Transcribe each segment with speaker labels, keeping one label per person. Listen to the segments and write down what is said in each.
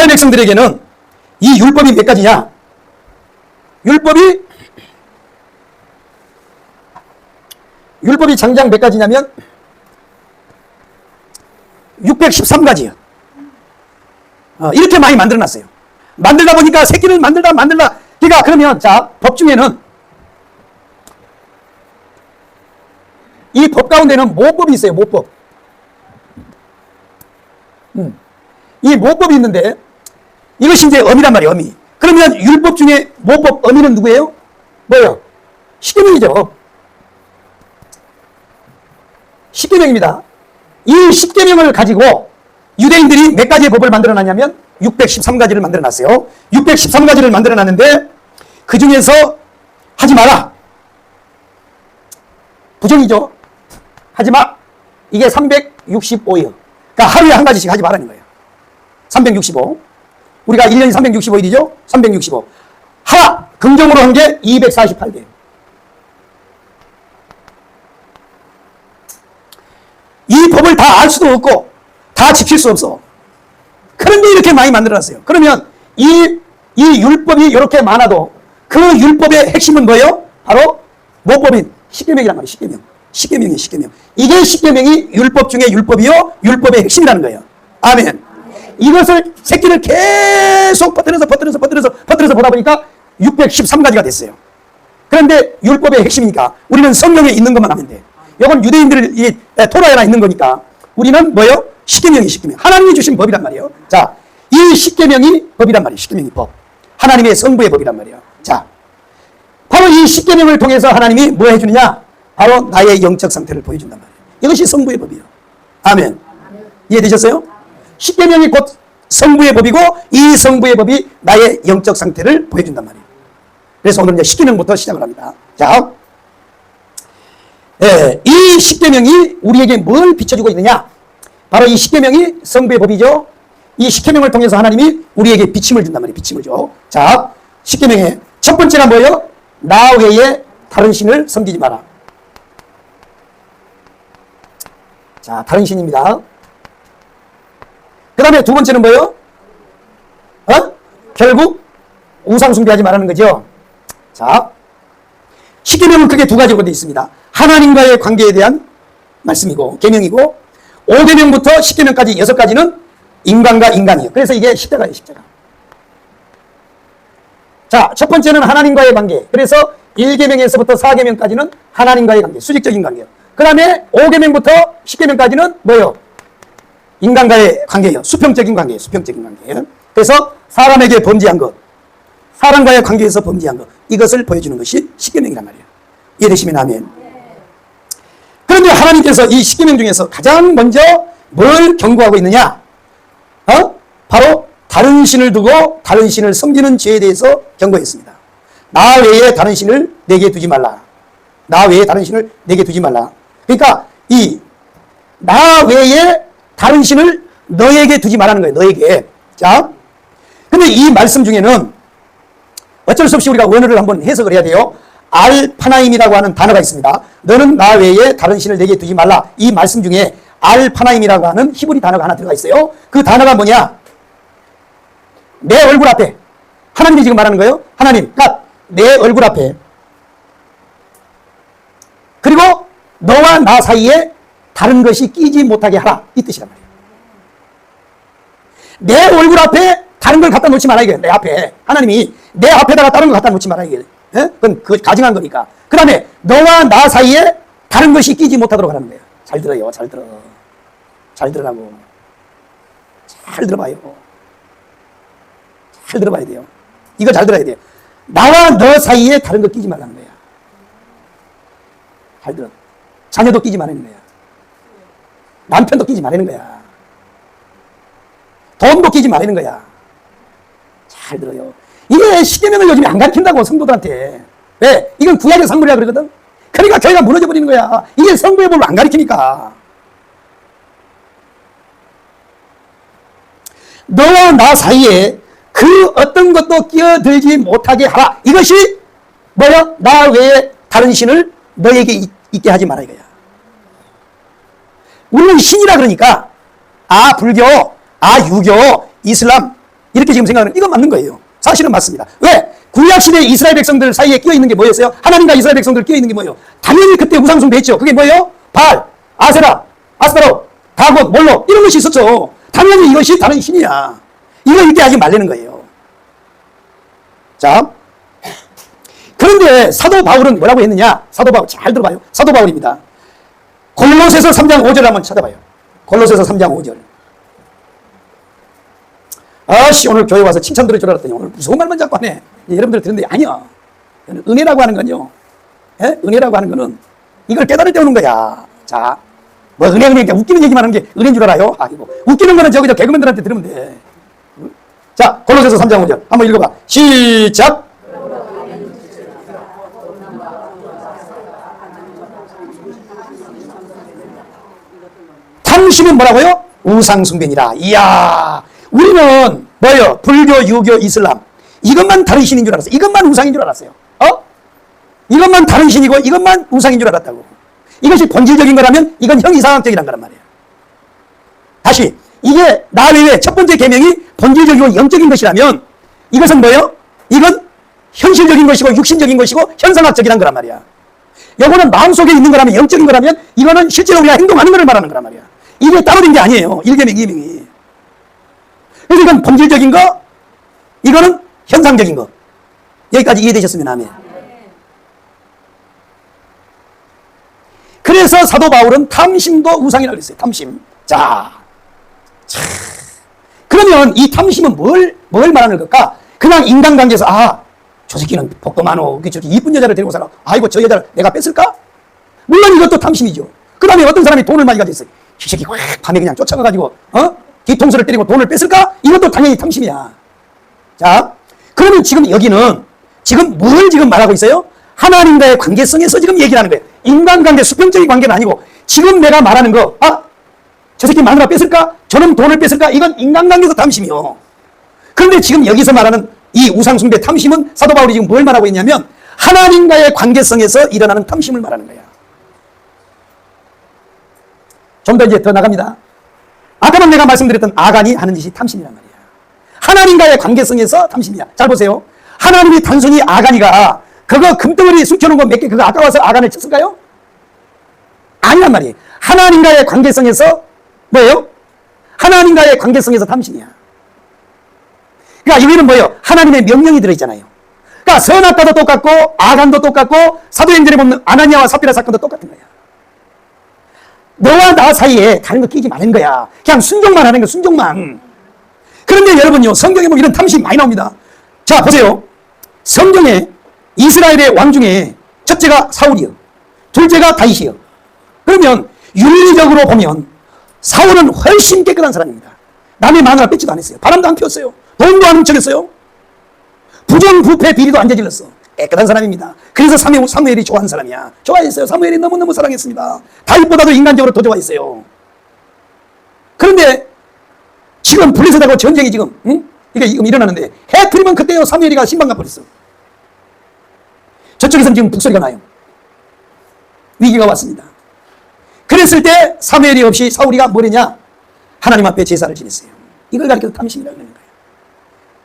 Speaker 1: 이스라엘 백성들에게는 이 율법이 몇 가지냐? 율법이 율법이 장장 몇 가지냐면 613가지요. 어, 이렇게 많이 만들어놨어요. 만들다 보니까 새끼를 만들다 만들다. 그러니까 그러면 자 법 중에는 이 법 가운데는 모법이 있어요. 모법. 음. 이 모법이 있는데 이것이 이제 어미란 말이에요. 어미. 그러면 율법 중에 모법 어미는 누구예요? 뭐예요? 십계명이죠. 십계명입니다. 이 십계명을 가지고 유대인들이 몇 가지의 법을 만들어 놨냐면 613가지를 만들어 놨어요. 613가지를 만들어 놨는데 그 중에서 하지 마라. 부정이죠. 하지 마. 이게 365일. 그러니까 하루에 한 가지씩 하지 말라는 거예요. 365. 우리가 1년이 365일이죠? 365. 하나! 긍정으로 한 게 248개예요. 이 법을 다 알 수도 없고 다 지킬 수 없어. 그런데 이렇게 많이 만들어놨어요. 그러면 이, 이 율법이 이렇게 많아도 그 율법의 핵심은 뭐예요? 바로 모법인 십계명이란 말이에요. 십계명. 십계명이에요. 십계명. 이게 십계명이 율법 중에 율법이요. 율법의 핵심이라는 거예요. 아멘. 이것을 새끼를 계속 퍼뜨려서 퍼뜨려서 퍼뜨려서 퍼뜨려서 보다 보니까 613가지가 됐어요. 그런데 율법의 핵심이니까 우리는 성경에 있는 것만 하면 돼. 이건 유대인들 이 토라에나 있는 거니까 우리는 뭐요? 십계명이 십계명. 하나님이 주신 법이란 말이에요. 자, 이 십계명이 법이란 말이에요. 십계명이 법. 하나님의 성부의 법이란 말이에요. 자, 바로 이 십계명을 통해서 하나님이 뭐 해주느냐? 바로 나의 영적 상태를 보여준단 말이에요. 이것이 성부의 법이에요. 아멘. 이해되셨어요? 십계명이 곧 성부의 법이고 이 성부의 법이 나의 영적 상태를 보여준단 말이에요. 그래서 오늘 이제 십계명부터 시작을 합니다. 자, 예, 이 십계명이 우리에게 뭘 비춰주고 있느냐? 바로 이 십계명이 성부의 법이죠. 이 십계명을 통해서 하나님이 우리에게 비침을 준단 말이에요. 비침을 줘. 자, 십계명의 첫 번째가 뭐예요? 나 외에 다른 신을 섬기지 마라. 자, 다른 신입니다. 그 다음에 두 번째는 뭐예요? 어? 결국 우상 숭배하지 말라는 거죠. 자, 십계명은 크게 두 가지로 되어 있습니다. 하나님과의 관계에 대한 말씀이고 계명이고 5계명부터 10계명까지 여섯 가지는 인간과 인간이에요. 그래서 이게 십자가예요, 십자가. 자, 첫 번째는 하나님과의 관계. 그래서 1계명에서부터 4계명까지는 하나님과의 관계, 수직적인 관계예요. 그 다음에 5계명부터 10계명까지는 뭐예요? 인간과의 관계예요. 수평적인 관계예요. 수평적인 관계. 그래서 사람에게 범죄한 것, 사람과의 관계에서 범죄한 것, 이것을 보여주는 것이 10계명이란 말이에요. 이해되시면 아멘. 그런데 하나님께서 이 10계명 중에서 가장 먼저 뭘 경고하고 있느냐? 어? 바로 다른 신을 두고 다른 신을 섬기는 죄에 대해서 경고했습니다. 나 외에 다른 신을 내게 두지 말라. 나 외에 다른 신을 내게 두지 말라. 그러니까 이 나 외에 다른 신을 너에게 두지 말라는 거예요. 너에게. 자. 근데 이 말씀 중에는 어쩔 수 없이 우리가 원어를 한번 해석을 해야 돼요. 알파나임이라고 하는 단어가 있습니다. 너는 나 외에 다른 신을 내게 두지 말라. 이 말씀 중에 알파나임이라고 하는 히브리 단어가 하나 들어가 있어요. 그 단어가 뭐냐? 내 얼굴 앞에 하나님이 지금 말하는 거예요. 하나님, 그러니까 내 얼굴 앞에 그리고 너와 나 사이에 다른 것이 끼지 못하게 하라. 이 뜻이란 말이에요. 내 얼굴 앞에 다른 걸 갖다 놓지 말아 이게. 내 앞에. 하나님이 내 앞에다가 다른 걸 갖다 놓지 말아 이게. 예? 그건 그 가증한 거니까. 그 다음에 너와 나 사이에 다른 것이 끼지 못하도록 하는 거예요. 잘 들어요 잘 들어. 잘 들으라고. 잘 들어봐요. 잘 들어봐야 돼요. 이거 잘 들어야 돼요. 나와 너 사이에 다른 거 끼지 말라는 거야. 잘 들어. 자녀도 끼지 말라는 거야 남편도 끼지 말라는 거야 돈도 끼지 말라는 거야 잘 들어요. 이게 십계명을 요즘에 안 가르친다고 성도들한테. 왜? 이건 구약의 상물이라 그러거든. 그러니까 교회가 무너져 버리는 거야. 이게 성부의 법을 안 가르치니까. 너와 나 사이에 그 어떤 것도 끼어들지 못하게 하라. 이것이 뭐야? 나 외에 다른 신을 너에게 있, 있게 하지 마라 이거야. 우리는 신이라 그러니까 아 불교, 아 유교, 이슬람 이렇게 지금 생각하는 이건 맞는 거예요. 사실은 맞습니다. 왜? 구약시대 이스라엘 백성들 사이에 끼어 있는 게 뭐였어요? 하나님과 이스라엘 백성들 끼어 있는 게 뭐예요? 당연히 그때 우상숭배 했죠. 그게 뭐예요? 발, 아세라, 아스타로, 다곤, 몰로 이런 것이 있었죠. 당연히 이것이 다른 신이야. 이거 이렇게 하지 말라는 거예요. 자, 그런데 사도 바울은 뭐라고 했느냐? 사도 바울 잘 들어봐요. 사도 바울입니다. 골로새서 3장 5절 한번 찾아봐요. 골로새서 3장 5절. 아씨 오늘 교회 와서 칭찬 들을 줄 알았더니 오늘 무서운 말만 자꾸 하네. 예, 여러분들 듣는데 아니야. 은혜라고 하는 건요. 예? 은혜라고 하는 거는 이걸 깨달을 때 오는 거야. 자, 뭐 은혜 은혜니까 웃기는 얘기만 하는 게 은혜인 줄 알아요? 아니고 웃기는 거는 저기 저 개그맨들한테 들으면 돼. 자, 골로새서 3장 5절 한번 읽어봐. 시작. 탐심은 뭐라고요? 우상숭배니라. 이야, 우리는 뭐요? 불교, 유교, 이슬람 이것만 다른 신인 줄 알았어요. 이것만 우상인 줄 알았어요. 어? 이것만 다른 신이고 이것만 우상인 줄 알았다고. 이것이 본질적인 거라면 이건 형이상학적이란 거란 말이에요. 다시 이게 나 외에 첫 번째 계명이 본질적이고 영적인 것이라면 이것은 뭐예요? 이건 현실적인 것이고 육신적인 것이고 현상학적이란 거란 말이야. 요거는 마음속에 있는 거라면 영적인 거라면 이거는 실제로 우리가 행동하는 것을 말하는 거란 말이야. 이게 따로 된 게 아니에요. 1계명, 2계명이. 그래서 이건 본질적인 거, 이거는 현상적인 거. 여기까지 이해되셨으면 하면. 그래서 사도 바울은 탐심도 우상이라고 그랬어요. 탐심. 자. 자. 그러면 이 탐심은 뭘, 뭘 말하는 걸까? 그냥 인간관계에서, 아, 저 새끼는 복도 많어. 저렇게 이쁜 여자를 데리고 살아. 아이고, 저 여자를 내가 뺐을까? 물론 이것도 탐심이죠. 그 다음에 어떤 사람이 돈을 많이 가지고 있어요. 이 새끼 확 밤에 그냥 쫓아가가지고, 어? 뒤통수를 때리고 돈을 뺐을까? 이것도 당연히 탐심이야. 자, 그러면 지금 여기는 지금 뭘 지금 말하고 있어요? 하나님과의 관계성에서 지금 얘기를 하는 거예요. 인간관계, 수평적인 관계는 아니고 지금 내가 말하는 거, 아, 저 새끼 마누라 뺐을까? 저놈 돈을 뺐을까? 이건 인간관계에서 탐심이요. 그런데 지금 여기서 말하는 이 우상숭배 탐심은 사도 바울이 지금 뭘 말하고 있냐면 하나님과의 관계성에서 일어나는 탐심을 말하는 거야. 좀 더 이제 더 나갑니다. 아까만 내가 말씀드렸던 아간이 하는 짓이 탐심이란 말이야. 하나님과의 관계성에서 탐심이야. 잘 보세요. 하나님이 단순히 아간이가 그거 금덩어리 숨겨놓은 거 몇 개 그거 아까워서 아간을 쳤을까요? 아니란 말이에요. 하나님과의 관계성에서 뭐예요? 하나님과의 관계성에서 탐심이야. 그러니까 여기는 뭐예요? 하나님의 명령이 들어있잖아요. 그러니까 선악과도 똑같고 아간도 똑같고 사도행전에 보면 아나니아와 사피라 사건도 똑같은 거야. 너와 나 사이에 다른 거 끼지 말는 거야. 그냥 순종만 하는 거 순종만. 그런데 여러분요 성경에 보면 이런 탐심 많이 나옵니다. 자 보세요. 성경에 이스라엘의 왕 중에 첫째가 사울이요. 둘째가 다윗이요. 그러면 윤리적으로 보면 사울은 훨씬 깨끗한 사람입니다. 남의 마누라 뺏지도 않았어요. 바람도 안 피웠어요. 돈도 안 훔쳐냈어요. 부정부패 비리도 안 저질렀어. 깨끗한 사람입니다. 그래서 사무, 사무엘이 좋아하는 사람이야. 좋아했어요. 사무엘이 너무너무 사랑했습니다. 다윗보다도 인간적으로 더 좋아했어요. 그런데 지금 블레셋하고 전쟁이 지금 응? 이게 지금 일어나는데 해트리면 그때요 사무엘이가 신방가 버렸어. 저쪽에서는 지금 북소리가 나요. 위기가 왔습니다. 그랬을 때 사무엘이 없이 사울이가 뭐랬냐? 하나님 앞에 제사를 지냈어요. 이걸 가리켜서 탐심이라고 거예요.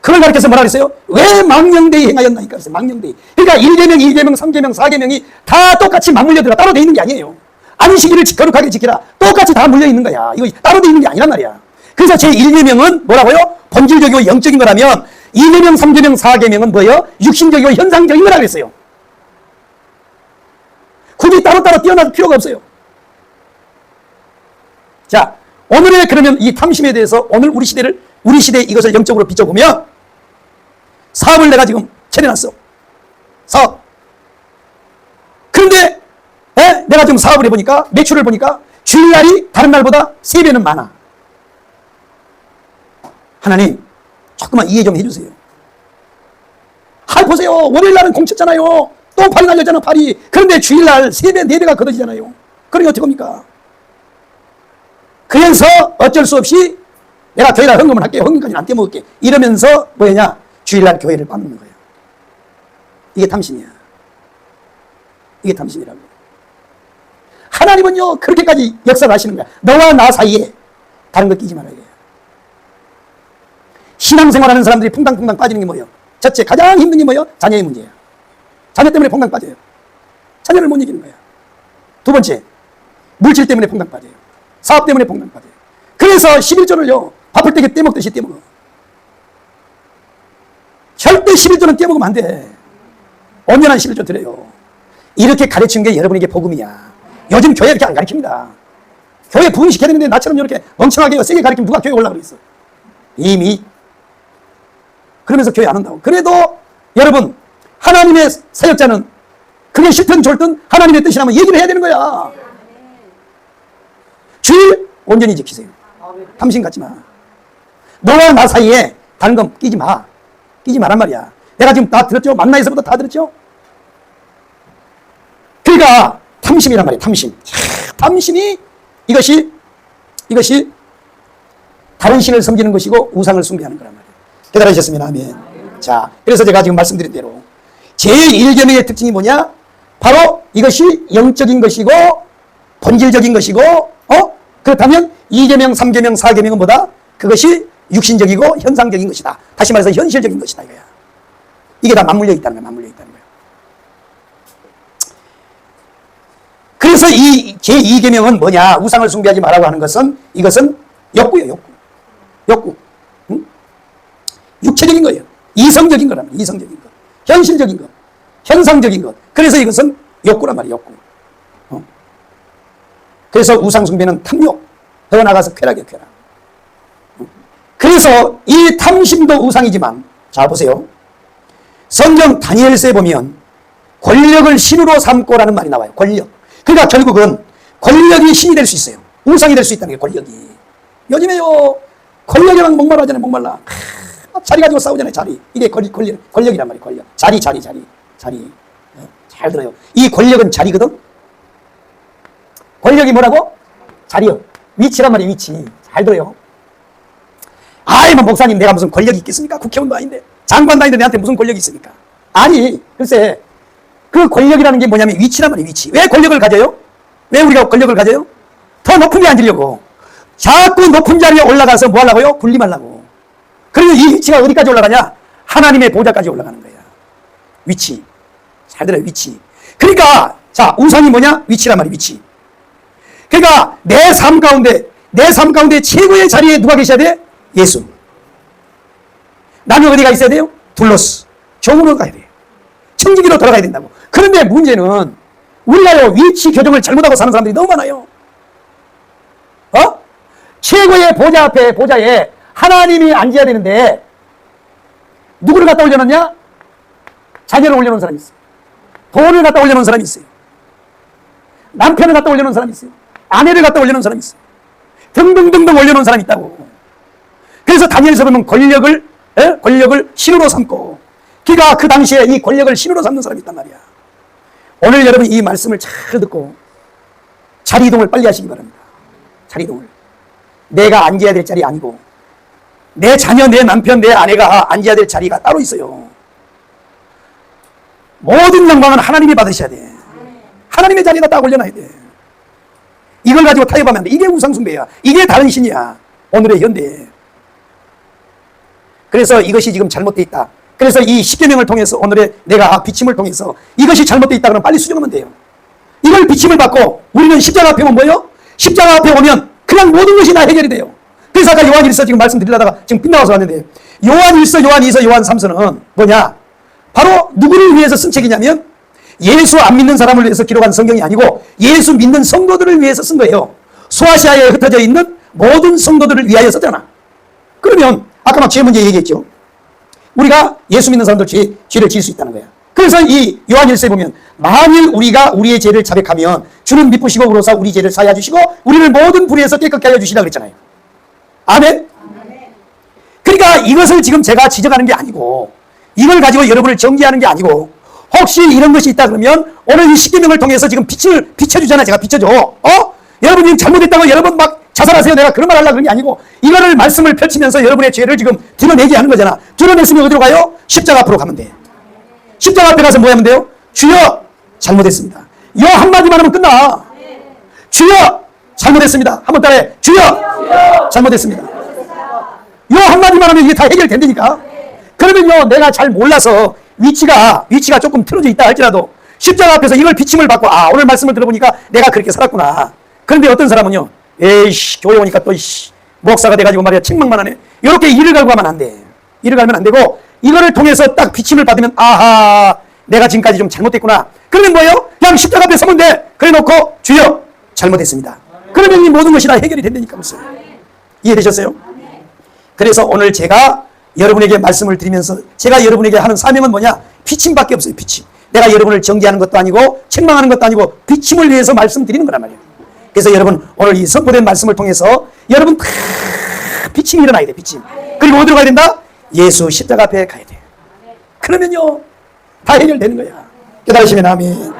Speaker 1: 그걸 가르쳐서 뭐라 그랬어요? 왜 망령되이 행하였나니까 그랬어요. 망령되이. 그러니까 1계명, 2계명, 3계명, 4계명이 다 똑같이 맞물려 들어 따로 돼 있는 게 아니에요. 안식일을 거룩하게 지키라. 똑같이 다 물려 있는 거야. 이거 따로 돼 있는 게 아니란 말이야. 그래서 제 1계명은 뭐라고요? 본질적이고 영적인 거라면 2계명, 3계명, 4계명은 뭐예요? 육신적이고 현상적인 거라 그랬어요. 굳이 따로따로 뛰어날 필요가 없어요. 자, 오늘의 그러면 이 탐심에 대해서 오늘 우리 시대를 우리 시대 이것을 영적으로 비춰보면 사업을 내가 지금 차려놨어. 사업. 그런데 에? 내가 지금 사업을 해보니까 매출을 보니까 주일날이 다른 날보다 세배는 많아. 하나님 조금만 이해 좀 해주세요. 하 보세요. 월요일날은 공쳤잖아요. 또 팔이 날렸잖아 팔이. 그런데 주일날 세배네배가 걷어지잖아요. 그러니 어떻게 합니까? 그래서 어쩔 수 없이 내가 교회날 헌금을 할게요. 헌금까지는 안 떼먹을게. 이러면서 뭐냐? 주일날 교회를 빠놓는 거예요. 이게 탐심이야. 이게 탐심이라고. 하나님은요, 그렇게까지 역사를 하시는 거야. 너와 나 사이에 다른 거 끼지 말아야 돼요. 신앙생활 하는 사람들이 퐁당퐁당 빠지는 게 뭐예요? 첫째 가장 힘든 게 뭐예요? 자녀의 문제예요. 자녀 때문에 퐁당 빠져요. 자녀를 못 이기는 거야. 두 번째 물질 때문에 퐁당 빠져요. 사업 때문에 퐁당 빠져요. 그래서 11조를요 바쁠 때 떼먹듯이 떼먹어. 절대 11조는 떼먹으면 안 돼. 언제나 11조 드려요. 이렇게 가르치는 게 여러분에게 복음이야. 요즘 교회 이렇게 안 가르칩니다. 교회 부흥시켜야 되는데 나처럼 이렇게 멍청하게 세게 가르치면 누가 교회 올라가 그랬어. 이미 그러면서 교회 안 온다고. 그래도 여러분 하나님의 사역자는 그게 싫든 좋든 하나님의 뜻이라면 얘기를 해야 되는 거야. 주일 온전히 지키세요. 탐심 갖지 마. 너와 나 사이에 다른 건 끼지 마. 끼지 마란 말이야. 내가 지금 다 들었죠? 만나에서부터 다 들었죠? 그러니까 탐심이란 말이야. 탐심. 차, 탐심이 이것이 이것이 다른 신을 섬기는 것이고 우상을 숭배하는 거란 말이에요. 깨달으셨으면 아멘. 자, 그래서 제가 지금 말씀드린 대로 제1계명의 특징이 뭐냐? 바로 이것이 영적인 것이고 본질적인 것이고 어? 그렇다면 2계명, 3계명, 4계명은 뭐다? 그것이 육신적이고 현상적인 것이다. 다시 말해서 현실적인 것이다 이거야. 이게 다 맞물려 있다는 거야. 맞물려 있다는 거야. 그래서 이 제2계명은 뭐냐? 우상을 숭배하지 말라고 하는 것은 이것은 욕구예요, 욕구. 욕구. 응? 육체적인 거예요. 이성적인 말이에요. 이성적인 것. 현실적인 것. 현상적인 것. 그래서 이것은 욕구란 말이에요, 욕구. 어? 그래서 우상숭배는 탐욕. 더 나가서 쾌락이에요, 쾌락. 어? 그래서 이 탐심도 우상이지만, 자, 보세요. 성경 다니엘서에 보면 권력을 신으로 삼고라는 말이 나와요. 권력. 그러니까 결국은 권력이 신이 될 수 있어요. 우상이 될 수 있다는 게 권력이. 요즘에요, 권력에만 목말라잖아요, 목말라. 아, 자리 가지고 싸우잖아요, 자리. 이게 권력, 권력, 권력이란 말이에요, 권력. 자리, 자리, 자리, 자리. 어? 잘 들어요. 이 권력은 자리거든? 권력이 뭐라고? 자리요. 위치란 말이에요, 위치. 잘 들어요. 아이, 뭐, 목사님, 내가 무슨 권력이 있겠습니까? 국회의원도 아닌데. 장관도 아닌데 내한테 무슨 권력이 있습니까? 아니, 글쎄, 그 권력이라는 게 뭐냐면 위치란 말이에요, 위치. 왜 권력을 가져요? 왜 우리가 권력을 가져요? 더 높은 데 앉으려고. 자꾸 높은 자리에 올라가서 뭐 하려고요? 군림하려고. 그리고 이 위치가 어디까지 올라가냐? 하나님의 보좌까지 올라가는 거야. 위치. 잘 들어요, 위치. 그러니까, 자, 우상이 뭐냐? 위치란 말이에요, 위치. 그러니까, 내 삶 가운데, 내 삶 가운데 최고의 자리에 누가 계셔야 돼? 예수. 나는 어디가 있어야 돼요? 둘러스. 종으로 가야 돼요. 청지기로 돌아가야 된다고. 그런데 문제는 우리가요 위치 교정을 잘못하고 사는 사람들이 너무 많아요. 어? 최고의 보좌 앞에 보좌에 하나님이 앉아야 되는데 누구를 갖다 올려놓냐? 자녀를 올려놓은 사람이 있어요. 돈을 갖다 올려놓은 사람이 있어요. 남편을 갖다 올려놓은 사람이 있어요. 아내를 갖다 올려놓은 사람이 있어요. 등등등등 올려놓은 사람이 있다고. 그래서 다니엘서 보면 권력을 에? 권력을 신으로 삼고 그가 그 당시에 이 권력을 신으로 삼는 사람이 있단 말이야. 오늘 여러분 이 말씀을 잘 듣고 자리 이동을 빨리 하시기 바랍니다. 자리 이동을. 내가 앉아야 될 자리 아니고 내 자녀, 내 남편, 내 아내가 앉아야 될 자리가 따로 있어요. 모든 영광은 하나님이 받으셔야 돼. 하나님의 자리에다 딱 올려놔야 돼. 이걸 가지고 타협하면 안 돼. 이게 우상숭배야. 이게 다른 신이야. 오늘의 현대에. 그래서 이것이 지금 잘못되어 있다. 그래서 이 십계명을 통해서 오늘의 내가 비침을 통해서 이것이 잘못되어 있다 그러면 빨리 수정하면 돼요. 이걸 비침을 받고 우리는 십자가 앞에 오면 뭐예요? 십자가 앞에 오면 그냥 모든 것이 다 해결이 돼요. 그래서 아까 요한 1서 지금 말씀드리려다가 지금 빗나와서 왔는데 요한 1서, 요한 2서, 요한 3서는 뭐냐? 바로 누구를 위해서 쓴 책이냐면 예수 안 믿는 사람을 위해서 기록한 성경이 아니고 예수 믿는 성도들을 위해서 쓴 거예요. 소아시아에 흩어져 있는 모든 성도들을 위하여 썼잖아. 그러면 아까 막 죄 문제 얘기했죠. 우리가 예수 믿는 사람들 죄, 죄를 지을 수 있다는 거야. 그래서 이 요한 1서에 보면 만일 우리가 우리의 죄를 자백하면 주는 미쁘시고 그로서 우리 죄를 사하여 주시고 우리를 모든 불의에서 깨끗게 하여 주시라 그랬잖아요. 아멘? 그러니까 이것을 지금 제가 지적하는 게 아니고 이걸 가지고 여러분을 정죄하는 게 아니고 혹시 이런 것이 있다 그러면 오늘 이 십계명을 통해서 지금 빛을 비춰주잖아 제가 비춰줘 어? 여러분이 잘못했다고 여러분 막 자살하세요 내가 그런 말 하려고 그런 게 아니고 이거를 말씀을 펼치면서 여러분의 죄를 지금 드러내게 하는 거잖아 드러냈으면 어디로 가요? 십자가 앞으로 가면 돼 십자가 앞에 가서 뭐 하면 돼요? 주여 잘못했습니다 요 한마디만 하면 끝나 주여 잘못했습니다 한번 따라해 주여 잘못했습니다 요 한마디만 하면 이게 다 해결된다니까. 그러면요, 내가 잘 몰라서 위치가, 위치가 조금 틀어져 있다 할지라도 십자가 앞에서 이걸 비침을 받고, 아, 오늘 말씀을 들어보니까 내가 그렇게 살았구나. 그런데 어떤 사람은요, 에이씨, 교회 오니까 또, 이씨, 목사가 돼가지고 말이야, 책망만 하네. 이렇게 이를 갈고 하면 안 돼. 이를 갈면 안 되고, 이거를 통해서 딱 비침을 받으면, 아하, 내가 지금까지 좀 잘못됐구나. 그러면 뭐예요? 그냥 십자가 앞에 서면 돼. 그래 놓고, 주여, 잘못했습니다. 그러면 이 모든 것이 다 해결이 된다니까, 무슨. 이해되셨어요? 그래서 오늘 제가 여러분에게 말씀을 드리면서 제가 여러분에게 하는 사명은 뭐냐? 비침밖에 없어요, 비침. 내가 여러분을 정죄하는 것도 아니고 책망하는 것도 아니고 비침을 위해서 말씀드리는 거란 말이에요. 그래서 여러분 오늘 이 선포된 말씀을 통해서 여러분 다 비침이 일어나야 돼, 비침. 그리고 어디로 가야 된다? 예수 십자가 앞에 가야 돼. 그러면요, 다 해결되는 거야. 깨달으시면 아멘.